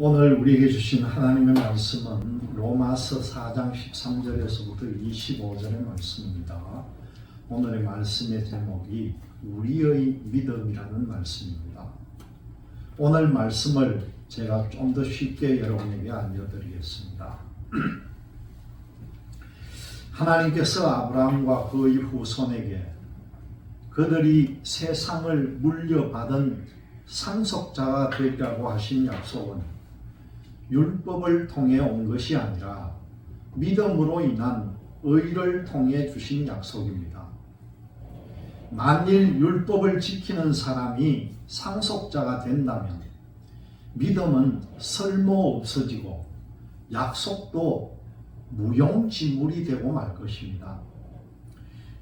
오늘 우리에게 주신 하나님의 말씀은 로마서 4장 13절에서부터 25절의 말씀입니다. 오늘의 말씀의 제목이 우리의 믿음이라는 말씀입니다. 오늘 말씀을 제가 좀 더 쉽게 여러분에게 알려드리겠습니다. 하나님께서 아브라함과 그의 후손에게 그들이 세상을 물려받은 상속자가 되리라고 하신 약속은 율법을 통해 온 것이 아니라 믿음으로 인한 의를 통해 주신 약속입니다. 만일 율법을 지키는 사람이 상속자가 된다면 믿음은 쓸모 없어지고 약속도 무용지물이 되고 말 것입니다.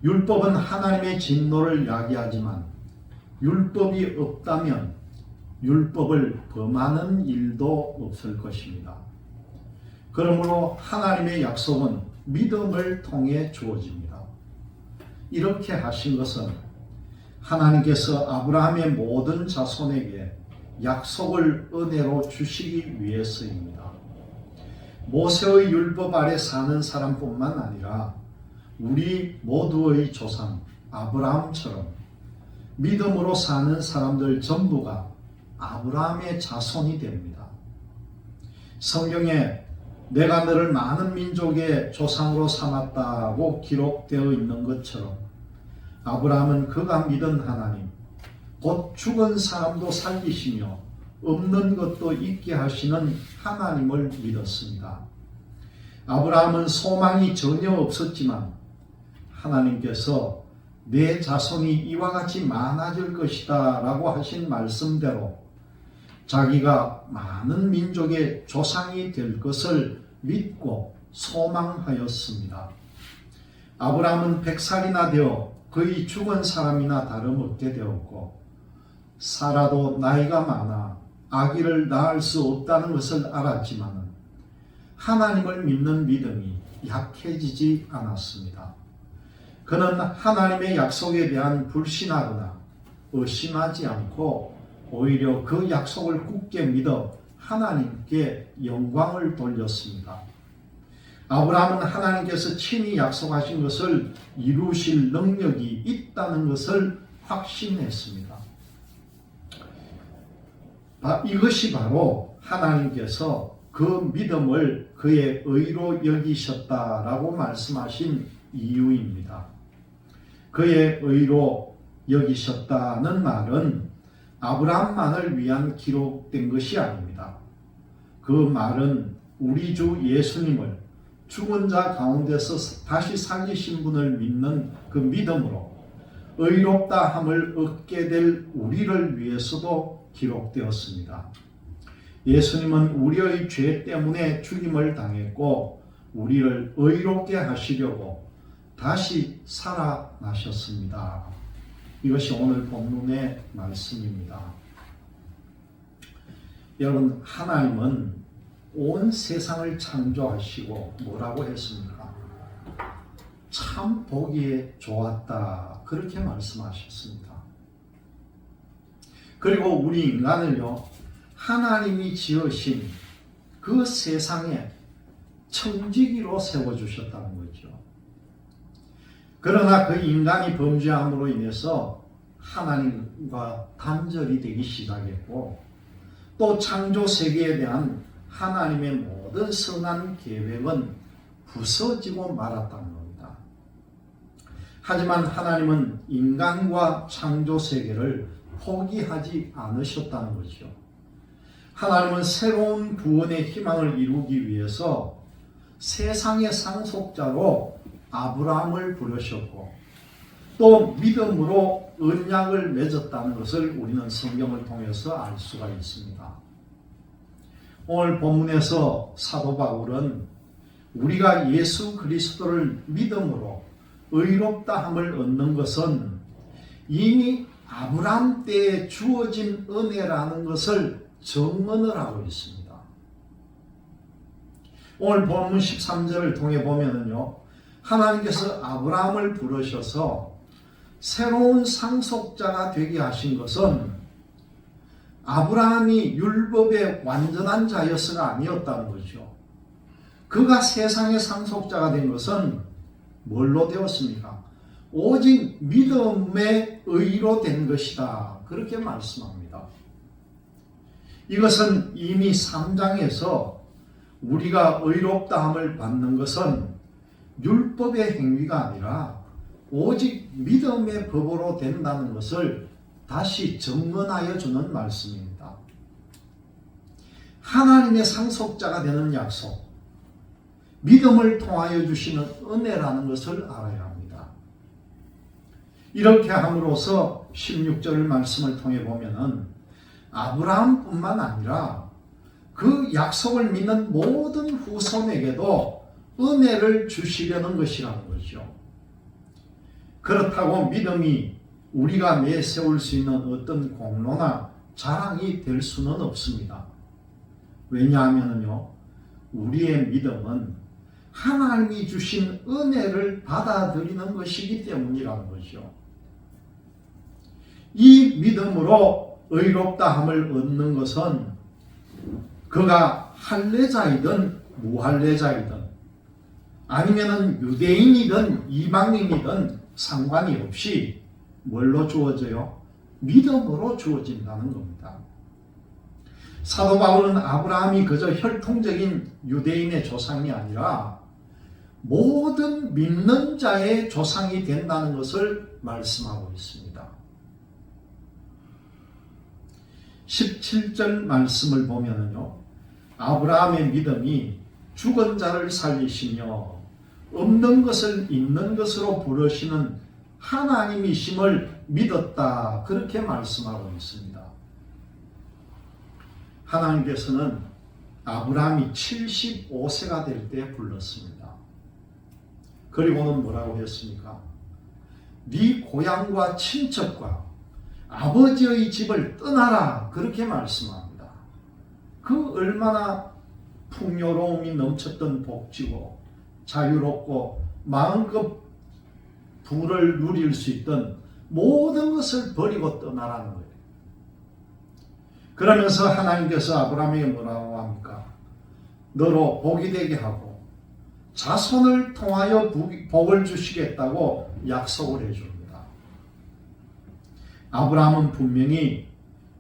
율법은 하나님의 진노를 야기하지만 율법이 없다면 율법을 범하는 일도 없을 것입니다. 그러므로 하나님의 약속은 믿음을 통해 주어집니다. 이렇게 하신 것은 하나님께서 아브라함의 모든 자손에게 약속을 은혜로 주시기 위해서입니다. 모세의 율법 아래 사는 사람뿐만 아니라 우리 모두의 조상 아브라함처럼 믿음으로 사는 사람들 전부가 아브라함의 자손이 됩니다. 성경에 내가 너를 많은 민족의 조상으로 삼았다고 기록되어 있는 것처럼 아브라함은 그가 믿은 하나님, 곧 죽은 사람도 살리시며 없는 것도 있게 하시는 하나님을 믿었습니다. 아브라함은 소망이 전혀 없었지만 하나님께서 내 자손이 이와 같이 많아질 것이다 라고 하신 말씀대로 자기가 많은 민족의 조상이 될 것을 믿고 소망하였습니다. 아브라함은 백살이나 되어 거의 죽은 사람이나 다름없게 되었고 사라도 나이가 많아 아기를 낳을 수 없다는 것을 알았지만 하나님을 믿는 믿음이 약해지지 않았습니다. 그는 하나님의 약속에 대한 불신하거나 의심하지 않고 오히려 그 약속을 굳게 믿어 하나님께 영광을 돌렸습니다. 아브라함은 하나님께서 친히 약속하신 것을 이루실 능력이 있다는 것을 확신했습니다. 이것이 바로 하나님께서 그 믿음을 그의 의로 여기셨다라고 말씀하신 이유입니다. 그의 의로 여기셨다는 말은 아브라함만을 위한 기록된 것이 아닙니다. 그 말은 우리 주 예수님을 죽은 자 가운데서 다시 살리신 분을 믿는 그 믿음으로 의롭다 함을 얻게 될 우리를 위해서도 기록되었습니다. 예수님은 우리의 죄 때문에 죽임을 당했고 우리를 의롭게 하시려고 다시 살아나셨습니다. 이것이 오늘 본문의 말씀입니다. 여러분, 하나님은 온 세상을 창조하시고 뭐라고 했습니까? 참 보기에 좋았다. 그렇게 말씀하셨습니다. 그리고 우리 인간을요, 하나님이 지으신 그 세상에 청지기로 세워주셨다는 거죠. 그러나 그 인간이 범죄함으로 인해서 하나님과 단절이 되기 시작했고 또 창조 세계에 대한 하나님의 모든 선한 계획은 부서지고 말았다는 겁니다. 하지만 하나님은 인간과 창조 세계를 포기하지 않으셨다는 거죠. 하나님은 새로운 구원의 희망을 이루기 위해서 세상의 상속자로 아브라함을 부르셨고 또 믿음으로 언약을 맺었다는 것을 우리는 성경을 통해서 알 수가 있습니다. 오늘 본문에서 사도 바울은 우리가 예수 그리스도를 믿음으로 의롭다 함을 얻는 것은 이미 아브라함 때에 주어진 은혜라는 것을 증언을 하고 있습니다. 오늘 본문 13절을 통해 보면은요. 하나님께서 아브라함을 부르셔서 새로운 상속자가 되게 하신 것은 아브라함이 율법의 완전한 자였어가 아니었다는 거죠. 그가 세상의 상속자가 된 것은 뭘로 되었습니까? 오직 믿음의 의로 된 것이다. 그렇게 말씀합니다. 이것은 이미 3장에서 우리가 의롭다함을 받는 것은 율법의 행위가 아니라 오직 믿음의 법으로 된다는 것을 다시 증언하여 주는 말씀입니다. 하나님의 상속자가 되는 약속, 믿음을 통하여 주시는 은혜라는 것을 알아야 합니다. 이렇게 함으로써 16절 말씀을 통해 보면은 아브라함뿐만 아니라 그 약속을 믿는 모든 후손에게도 은혜를 주시려는 것이라는 거죠. 그렇다고 믿음이 우리가 내세울 수 있는 어떤 공로나 자랑이 될 수는 없습니다. 왜냐하면요, 우리의 믿음은 하나님이 주신 은혜를 받아들이는 것이기 때문이라는 거죠. 이 믿음으로 의롭다함을 얻는 것은 그가 할례자이든 무할례자이든 아니면은 유대인이든 이방인이든 상관이 없이 뭘로 주어져요? 믿음으로 주어진다는 겁니다. 사도 바울은 아브라함이 그저 혈통적인 유대인의 조상이 아니라 모든 믿는 자의 조상이 된다는 것을 말씀하고 있습니다. 17절 말씀을 보면은요. 아브라함의 믿음이 죽은 자를 살리시며 없는 것을 있는 것으로 부르시는 하나님이심을 믿었다. 그렇게 말씀하고 있습니다. 하나님께서는 아브라함이 75세가 될 때 불렀습니다. 그리고는 뭐라고 했습니까? 네 고향과 친척과 아버지의 집을 떠나라 그렇게 말씀합니다. 그 얼마나 풍요로움이 넘쳤던 복지고 자유롭고 마음껏 부를 누릴 수 있던 모든 것을 버리고 떠나라는 거예요. 그러면서 하나님께서 아브라함에게 뭐라고 합니까? 너로 복이 되게 하고 자손을 통하여 복을 주시겠다고 약속을 해줍니다. 아브라함은 분명히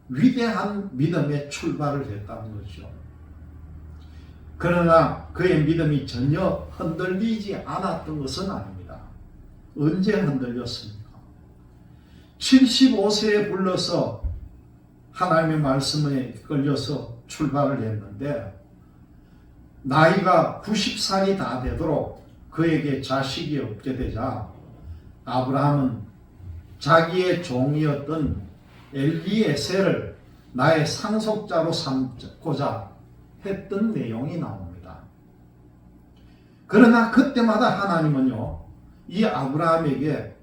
위대한 믿음의 출발을 했다는 거죠. 그러나 그의 믿음이 전혀 흔들리지 않았던 것은 아닙니다. 언제 흔들렸습니까? 75세에 불러서 하나님의 말씀에 걸려서 출발을 했는데 나이가 90살이 다 되도록 그에게 자식이 없게 되자 아브라함은 자기의 종이었던 엘리에셀을 나의 상속자로 삼고자 했던 내용이 나옵니다. 그러나 그때마다 하나님은요, 이 아브라함에게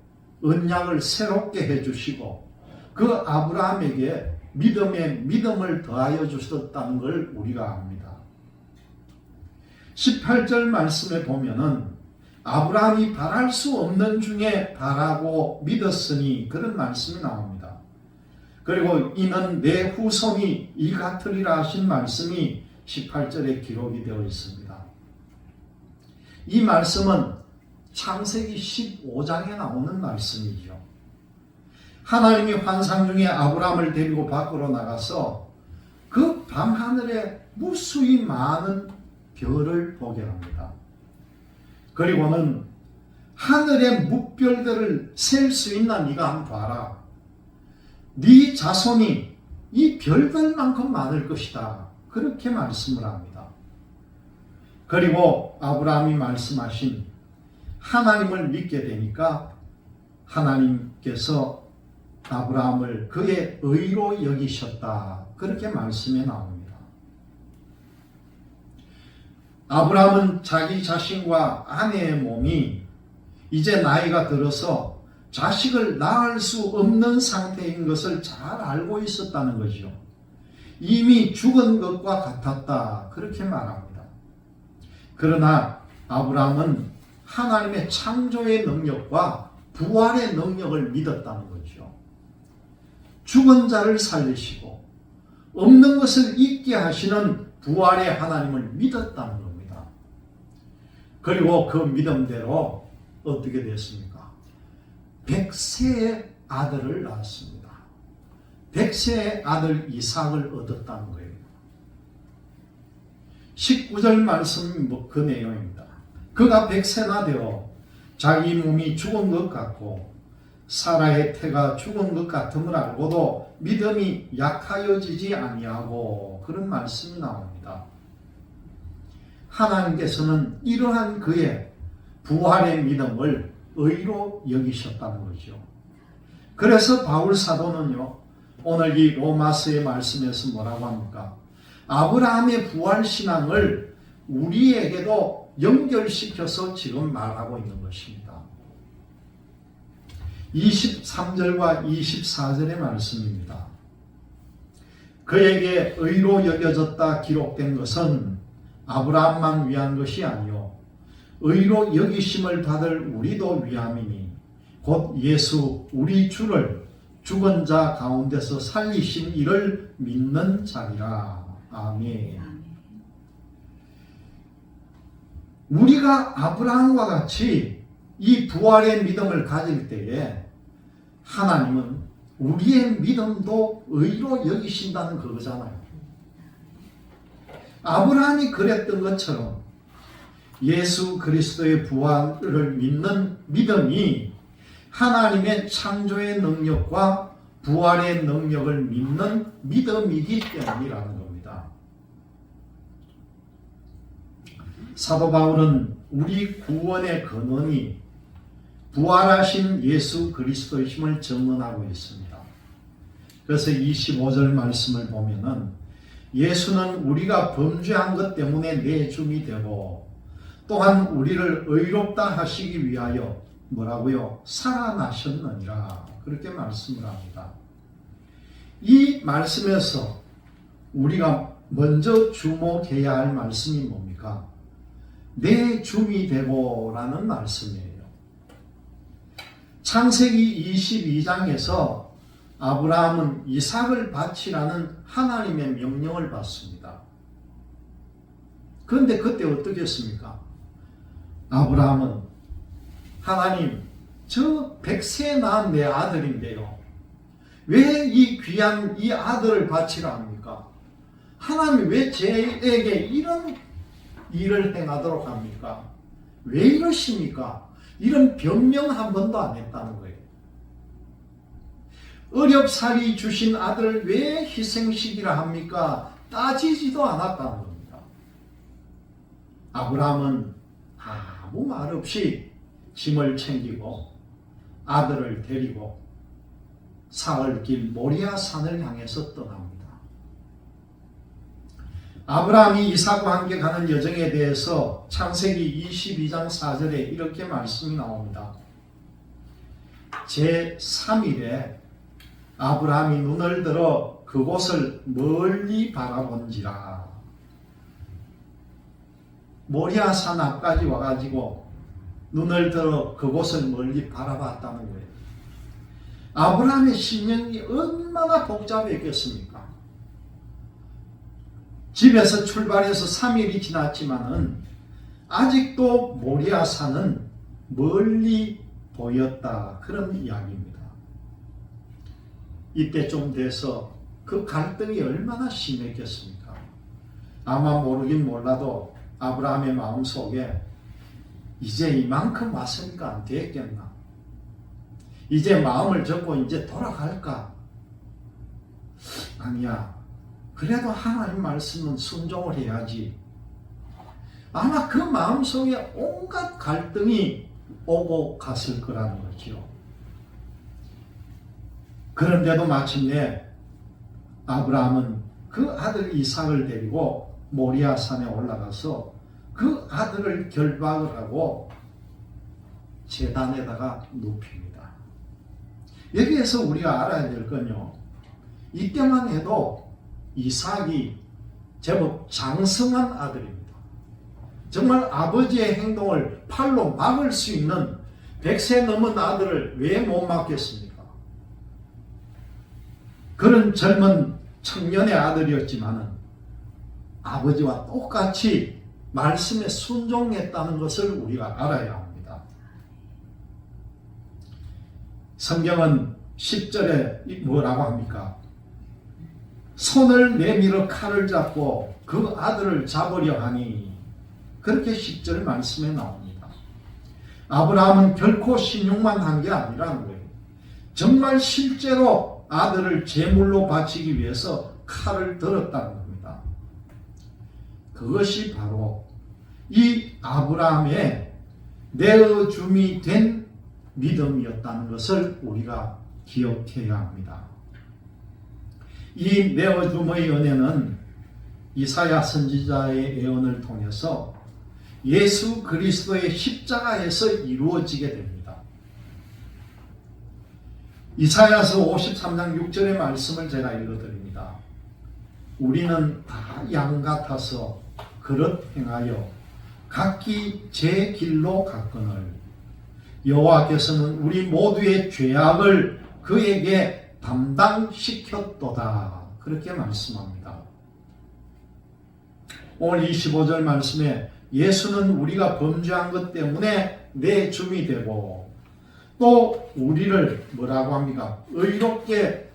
언약을 새롭게 해주시고 그 아브라함에게 믿음에 믿음을 더하여 주셨다는 걸 우리가 압니다. 18절 말씀에 보면은 아브라함이 바랄 수 없는 중에 바라고 믿었으니 그런 말씀이 나옵니다. 그리고 이는 내 후손이 이 같으리라 하신 말씀이 18절에 기록이 되어 있습니다. 이 말씀은 창세기 15장에 나오는 말씀이죠. 하나님이 환상 중에 아브라함을 데리고 밖으로 나가서 그 밤하늘에 무수히 많은 별을 보게 합니다. 그리고는 하늘의 묵별들을 셀 수 있나 네가 한번 봐라. 네 자손이 이 별들만큼 많을 것이다. 그렇게 말씀을 합니다. 그리고 아브라함이 말씀하신 하나님을 믿게 되니까 하나님께서 아브라함을 그의 의로 여기셨다. 그렇게 말씀에 나옵니다. 아브라함은 자기 자신과 아내의 몸이 이제 나이가 들어서 자식을 낳을 수 없는 상태인 것을 잘 알고 있었다는 거죠. 이미 죽은 것과 같았다. 그렇게 말합니다. 그러나 아브라함은 하나님의 창조의 능력과 부활의 능력을 믿었다는 거죠. 죽은 자를 살리시고 없는 것을 있게 하시는 부활의 하나님을 믿었다는 겁니다. 그리고 그 믿음대로 어떻게 됐습니까? 백세의 아들을 낳았습니다. 백세의 아들 이삭을 얻었다는 거예요. 19절 말씀 뭐그 내용입니다. 그가 백세나 되어 자기 몸이 죽은 것 같고 사라의 태가 죽은 것 같음을 알고도 믿음이 약하여지지 아니하고 그런 말씀이 나옵니다. 하나님께서는 이러한 그의 부활의 믿음을 의로 여기셨다는 거죠. 그래서 바울 사도는요, 오늘 이 로마서의 말씀에서 뭐라고 합니까? 아브라함의 부활 신앙을 우리에게도 연결시켜서 지금 말하고 있는 것입니다. 23절과 24절의 말씀입니다. 그에게 의로 여겨졌다 기록된 것은 아브라함만 위한 것이 아니요 의로 여기심을 받을 우리도 위함이니 곧 예수 우리 주를 죽은 자 가운데서 살리신 이를 믿는 자니라. 아멘. 우리가 아브라함과 같이 이 부활의 믿음을 가질 때에 하나님은 우리의 믿음도 의로 여기신다는 그거잖아요. 아브라함이 그랬던 것처럼 예수 그리스도의 부활을 믿는 믿음이 하나님의 창조의 능력과 부활의 능력을 믿는 믿음이기 때문이라는 겁니다. 사도 바울은 우리 구원의 근원이 부활하신 예수 그리스도의 힘을 증언하고 있습니다. 그래서 25절 말씀을 보면은 예수는 우리가 범죄한 것 때문에 내줌이 되고 또한 우리를 의롭다 하시기 위하여 뭐라고요? 살아나셨느니라. 그렇게 말씀을 합니다. 이 말씀에서 우리가 먼저 주목해야 할 말씀이 뭡니까? 내 줌이 되고라는 말씀이에요. 창세기 22장에서 아브라함은 이삭을 바치라는 하나님의 명령을 받습니다. 그런데 그때 어떻게 했습니까? 아브라함은 하나님, 저 백세 낳은 내 아들인데요. 왜 이 귀한 이 아들을 바치라 합니까? 하나님 왜 저에게 이런 일을 행하도록 합니까? 왜 이러십니까? 이런 변명 한 번도 안 했다는 거예요. 어렵사리 주신 아들을 왜 희생시키라 합니까? 따지지도 않았다는 겁니다. 아브라함은 아무 말 없이 짐을 챙기고 아들을 데리고 사흘길 모리아 산을 향해서 떠납니다. 아브라함이 이삭과 함께 가는 여정에 대해서 창세기 22장 4절에 이렇게 말씀이 나옵니다. 제 3일에 아브라함이 눈을 들어 그곳을 멀리 바라본지라. 모리아산 앞까지 와가지고 눈을 들어 그곳을 멀리 바라봤다는 거예요. 아브라함의 심령이 얼마나 복잡했겠습니까? 집에서 출발해서 3일이 지났지만은 아직도 모리아산은 멀리 보였다. 그런 이야기입니다. 이때 좀 돼서 그 갈등이 얼마나 심했겠습니까? 아마 모르긴 몰라도 아브라함의 마음 속에 이제 이만큼 왔으니까 안 되겠나? 이제 마음을 접고 이제 돌아갈까? 아니야. 그래도 하나님 말씀은 순종을 해야지. 아마 그 마음속에 온갖 갈등이 오고 갔을 거라는 거죠. 그런데도 마침내 아브라함은 그 아들 이삭을 데리고 모리아 산에 올라가서 그 아들을 결박을 하고 재단에다가 눕힙니다. 여기에서 우리가 알아야 될 건요. 이때만 해도 이삭이 제법 장성한 아들입니다. 정말 아버지의 행동을 팔로 막을 수 있는 100세 넘은 아들을 왜 못 막겠습니까? 그런 젊은 청년의 아들이었지만은 아버지와 똑같이 말씀에 순종했다는 것을 우리가 알아야 합니다. 성경은 10절에 뭐라고 합니까? 손을 내밀어 칼을 잡고 그 아들을 잡으려 하니 그렇게 10절 말씀에 나옵니다. 아브라함은 결코 신용만 한 게 아니라는 거예요. 정말 실제로 아들을 제물로 바치기 위해서 칼을 들었다는 겁니다. 그것이 바로 이 아브라함의 내어줌이 된 믿음이었다는 것을 우리가 기억해야 합니다. 이 내어줌의 은혜는 이사야 선지자의 예언을 통해서 예수 그리스도의 십자가에서 이루어지게 됩니다. 이사야서 53장 6절의 말씀을 제가 읽어드립니다. 우리는 다 양 같아서 그릇 행하여 각기 제 길로 갔거늘 여호와께서는 우리 모두의 죄악을 그에게 담당시켰도다 그렇게 말씀합니다. 오늘 25절 말씀에 예수는 우리가 범죄한 것 때문에 내 줌이 되고 또 우리를 뭐라고 합니까? 의롭게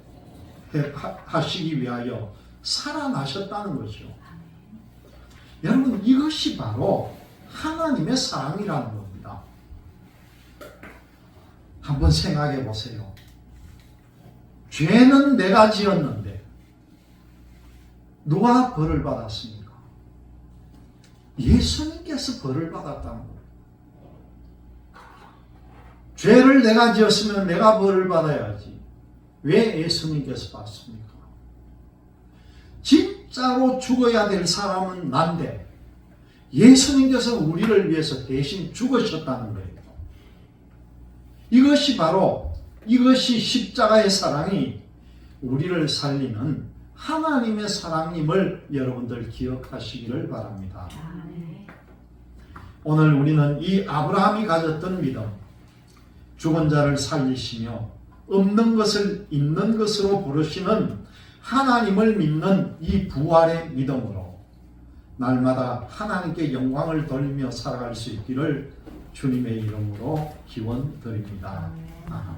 하시기 위하여 살아나셨다는 거죠. 여러분 이것이 바로 하나님의 사랑이라는 겁니다. 한번 생각해 보세요. 죄는 내가 지었는데 누가 벌을 받았습니까? 예수님께서 벌을 받았다는 거예요. 죄를 내가 지었으면 내가 벌을 받아야지. 왜 예수님께서 받습니까? 진짜로 죽어야 될 사람은 난데 예수님께서 우리를 위해서 대신 죽으셨다는 거예요. 이것이 바로 이것이 십자가의 사랑이 우리를 살리는 하나님의 사랑임을 여러분들 기억하시기를 바랍니다. 오늘 우리는 이 아브라함이 가졌던 믿음, 죽은 자를 살리시며 없는 것을 있는 것으로 부르시는 하나님을 믿는 이 부활의 믿음으로 날마다 하나님께 영광을 돌리며 살아갈 수 있기를 주님의 이름으로 기원 드립니다. 아멘.